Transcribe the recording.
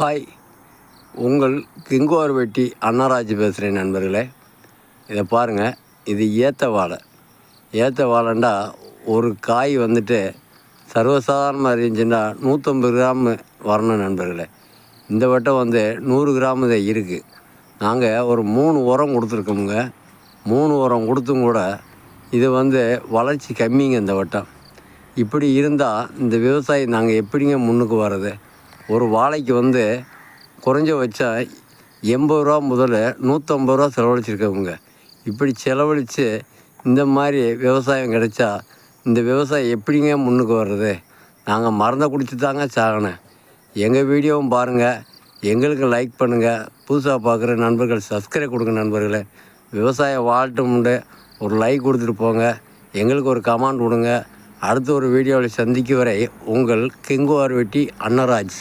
Hi. உங்கள் கிங்கோர் வெட்டி அன்னராஜ் பேசுகிறேன் நண்பர்களே. இதை பாருங்கள் இது ஏத்த வாழை. ஏத்த வாழைண்டா ஒரு காய் வந்துட்டு சர்வசாதாரணமாக இருந்துச்சுன்னா நூற்றம்பது கிராம் வரணும் நண்பர்களே. இந்த வட்டம் வந்து நூறு கிராம் தான் இருக்குது நாங்கள் ஒரு மூணு உரம் கொடுத்துருக்கோமுங்க. மூணு உரம் கொடுத்தும் கூட இது வந்து வளர்ச்சி கம்மிங்க இந்த வட்டம். இப்படி இருந்தால் இந்த விவசாயி நாங்கள் எப்படிங்க முன்னுக்கு வர்றது? ஒரு வாழைக்கு வந்து குறைஞ்ச வச்சா எண்பது ரூபா முதல்ல நூற்றம்பது ரூபா செலவழிச்சிருக்கவங்க. இப்படி செலவழித்து இந்த மாதிரி விவசாயம் கிடைச்சா இந்த விவசாயம் எப்படிங்க முன்னுக்கு வர்றது? நாங்கள் மறந்த குடிச்சு தாங்க சாகணும். எங்கள் வீடியோவும் பாருங்கள் எங்களுக்கு லைக் பண்ணுங்கள் புதுசாக பார்க்குற நண்பர்கள் சப்ஸ்கிரைப் கொடுங்க நண்பர்களே. விவசாயம் வாழ்ட்டும்ண்டு ஒரு லைக் கொடுத்துட்டு போங்க. எங்களுக்கு ஒரு கமெண்ட் கொடுங்க. அடுத்த ஒரு வீடியோவில் சந்திக்கும் வரை உங்கள் கிங்குவார் வெட்டி அன்னராஜ்.